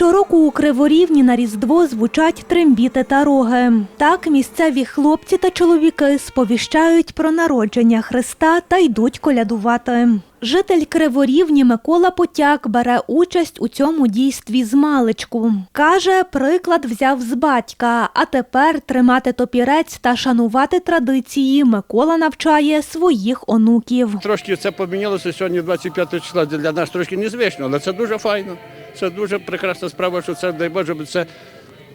року у Криворівні на Різдво звучать трембіти та роги. Так місцеві хлопці та чоловіки сповіщають про народження Христа та йдуть колядувати. Житель Криворівні Микола Потяк бере участь у цьому дійстві з маличку. Каже, приклад взяв з батька, а тепер тримати топірець та шанувати традиції Микола навчає своїх онуків. Трошки це помінялося сьогодні, 25 числа. Для нас трошки незвично, але це дуже файно. Це дуже прекрасна справа, що це, дай Боже, це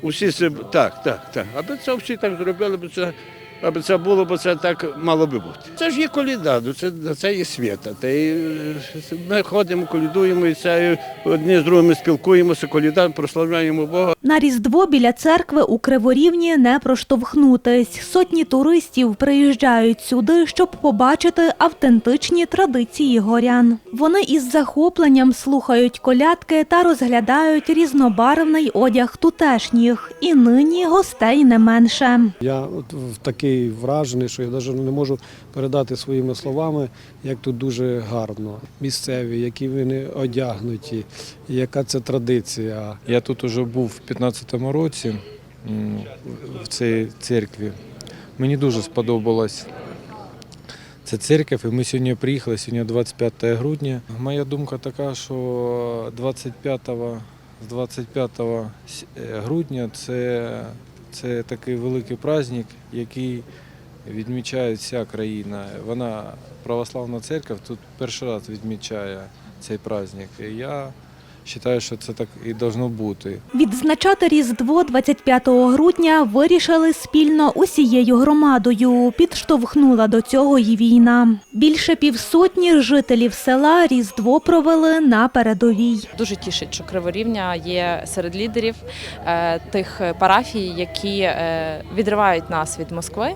усі так, так, так. Аби це всі так зробили, аби це, аби це було, бо це так мало би бути. Це ж є коліда, ну, це, це є свята. Та й, е, ми ходимо, колідуємо, і це одні з другими спілкуємося, коліда, прославляємо Бога. На Різдво біля церкви у Криворівні не проштовхнутись. Сотні туристів приїжджають сюди, щоб побачити автентичні традиції горян. Вони із захопленням слухають колядки та розглядають різнобарвний одяг тутешніх. І нині гостей не менше. Я от в- такий вражений, що я навіть не можу передати своїми словами, як тут дуже гарно. Місцеві, які вони одягнуті, яка це традиція. Я тут уже був в 15-му році в цій церкві. Мені дуже сподобалась ця церква, і ми сьогодні приїхали, сьогодні 25 грудня. Моя думка така, що 25 з 25 е, грудня це, це такий великий праздник, який відмічає вся країна. Вона православна церква тут перший раз відмічає цей праздник. І я вважаю, що це так і должно бути. Відзначати Різдво 25 грудня вирішили спільно усією громадою. Підштовхнула до цього й війна. Більше півсотні жителів села Різдво провели на передовій. Дуже тішить, що Криворівня є серед лідерів е, тих парафій, які е, відривають нас від Москви.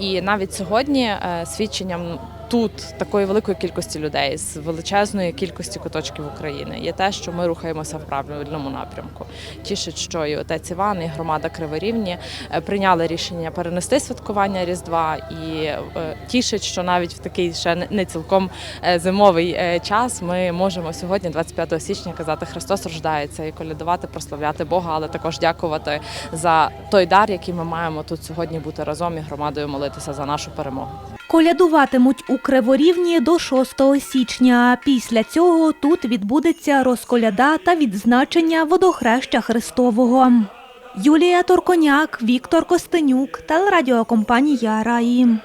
І навіть сьогодні е, свідченням тут такої великої кількості людей з величезної кількості куточків України є те, що ми рухаємося в правильному напрямку. Тішить, що і отець Іван, і громада Криворівні е, прийняли рішення перенести святкування Різдва, і е, тішить, що навіть в такий ще не- цілком е, зимовий час ми можемо сьогодні, 25 січня, казати Христос рождається і колядувати, прославляти Бога, але також дякувати за той дар, який ми маємо тут сьогодні бути разом і громадою молитися за нашу перемогу. Колядуватимуть у Криворівні до 6 січня. Після цього тут відбудеться розколяда та відзначення водохреща Христового. Юлія Торконяк, Віктор Костенюк, телерадіокомпанія Раї.